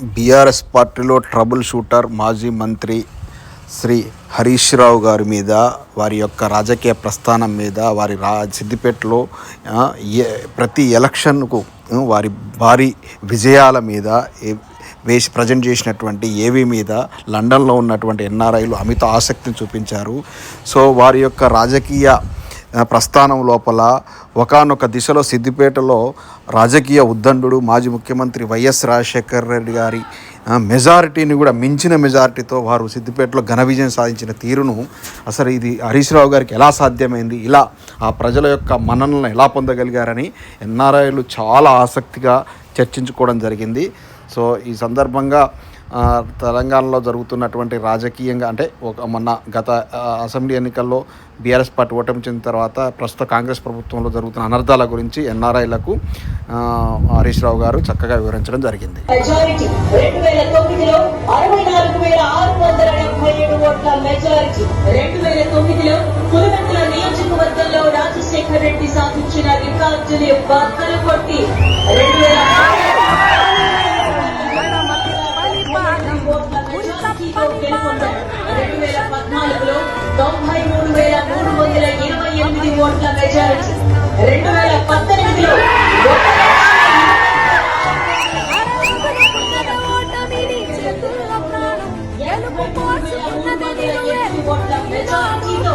BRS పార్టీలో trouble shooter మాజీ మంత్రి శ్రీ హరీష్ రావు గారి మీద వారి యొక్క రాజకీయ ప్రస్థానం మీద వారి రా సిద్దిపేటలో ఏ- ప్రతి ఎలక్షన్కు వారి భారీ విజయాల మీద వేసి ప్రజెంట్ చేసినటువంటి ఏవి మీద లండన్లో ఉన్నటువంటి ఎన్ఆర్ఐలు అమిత ఆసక్తిని చూపించారు. సో వారి యొక్క రాజకీయ ప్రస్థానం లోపల ఒకానొక దిశలో సిద్దిపేటలో రాజకీయ ఉద్దండు మాజీ ముఖ్యమంత్రి వైఎస్ రాజశేఖర్ రెడ్డి గారి మెజారిటీని కూడా మించిన మెజారిటీతో వారు సిద్దిపేటలో ఘన విజయం సాధించిన తీరును అసలు ఇది హరీష్ రావు గారికి ఎలా సాధ్యమైంది ఇలా ఆ ప్రజల యొక్క మన్ననలను ఎలా పొందగలిగారని ఎన్ఆర్ఐలు చాలా ఆసక్తిగా చర్చించుకోవడం జరిగింది. సో ఈ సందర్భంగా తెలంగాణలో జరుగుతున్నటువంటి రాజకీయంగా అంటే ఒక మొన్న గత అసెంబ్లీ ఎన్నికల్లో బీఆర్ఎస్ పార్టీ ఓటమి చెందిన తర్వాత ప్రస్తుత కాంగ్రెస్ ప్రభుత్వంలో జరుగుతున్న అనర్థాల గురించి ఎన్ఆర్ఐలకు హరీష్ రావు గారు చక్కగా వివరించడం జరిగింది. నియోజకవర్గంలో రాజశేఖర్ రెడ్డి సాధించిన రికార్డుని బద్దలు కొట్టి పొందాం రెండు వేల పద్నాలుగులో తొంభై మూడు వేల మూడు వందల ఇరవై ఎనిమిది ఓట్ల మెజారిటీ. రెండు వేల పద్దెనిమిదిలో ఓట్ల మెజారిటీతో